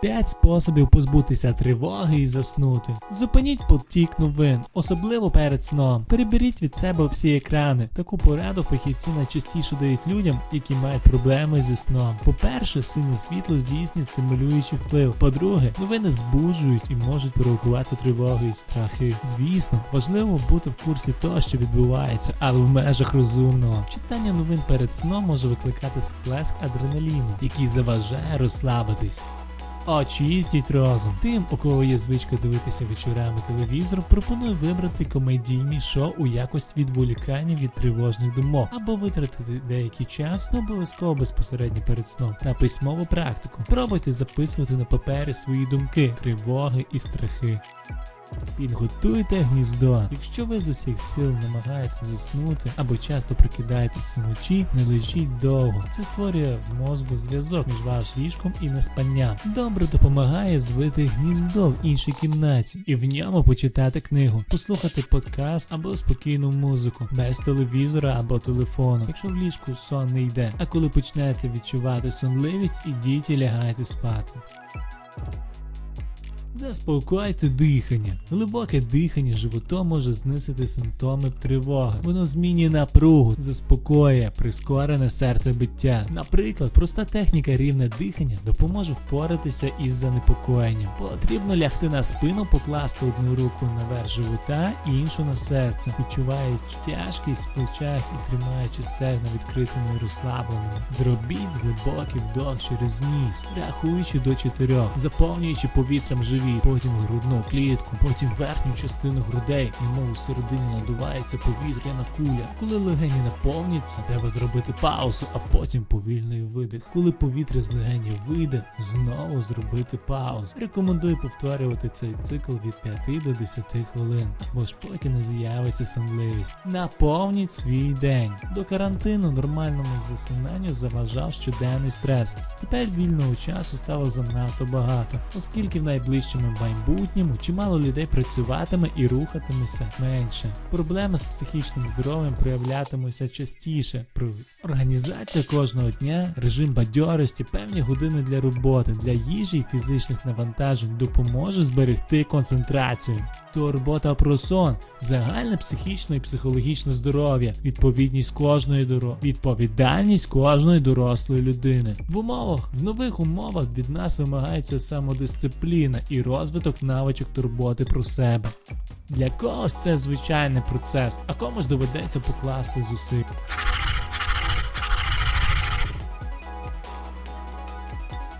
5 способів позбутися тривоги і заснути. Зупиніть потік новин, особливо перед сном. Переберіть від себе всі екрани. Таку пораду фахівці найчастіше дають людям, які мають проблеми зі сном. По-перше, синє світло здійснює стимулюючий вплив. По-друге, новини збуджують і можуть провокувати тривогу і страхи. Звісно, важливо бути в курсі того, що відбувається, але в межах розумного. Читання новин перед сном може викликати сплеск адреналіну, який заважає розслабитись. Очистіть розум. Тим, у кого є звичка дивитися вечорами телевізор, пропоную вибрати комедійні шоу у якості відволікання від тривожних думок або витратити деякий час, не обов'язково безпосередньо перед сном, на письмову практику. Пробуйте записувати на папері свої думки, тривоги і страхи. Підготуйте гніздо. Якщо ви з усіх сил намагаєтесь заснути або часто прикидаєтеся вночі, не лежіть довго. Це створює в мозку зв'язок між вашим ліжком і неспанням. Добре допомагає звити гніздо в іншій кімнаті і в ньому почитати книгу, послухати подкаст або спокійну музику, без телевізора або телефону. Якщо в ліжку сон не йде, а коли почнете відчувати сонливість, ідіть і лягайте спати. Заспокойте дихання. Глибоке дихання животом може знизити симптоми тривоги. Воно змінює напругу, заспокоює, прискорене серцебиття. Наприклад, проста техніка рівне дихання допоможе впоратися із занепокоєнням. Потрібно лягти на спину, покласти одну руку наверх живота, іншу на серце, відчуваючи тяжкість в плечах і тримаючи стегна відкритими і розслабленими. Зробіть глибокий вдох через ніс, рахуючи до чотирьох, заповнюючи повітрям живіт, потім грудну клітку, потім верхню частину грудей, немов у середині надувається повітряна куля. Коли легені наповняться, треба зробити паузу, а потім повільний видих. Коли повітря з легенів вийде, знову зробити паузу. Рекомендую повторювати цей цикл від 5 до 10 хвилин, або ж поки не з'явиться сонливість. Наповніть свій день. До карантину нормальному засинанню заважав щоденний стрес. Тепер вільного часу стало занадто багато, оскільки в найближчому майбутньому чимало людей працюватиме і рухатиметься менше. Проблеми з психічним здоров'ям проявлятимуться частіше. Про організацію кожного дня, режим бадьорості, певні години для роботи, для їжі і фізичних навантажень допоможе зберегти концентрацію. Турбота про сон, загальне психічне і психологічне здоров'я, відповідність кожної доро... відповідальність кожної дорослої людини. В умовах, в нових умовах від нас вимагається самодисципліна і розвиток навичок турботи про себе. Для когось це звичайний процес, а комусь доведеться покласти зусиль.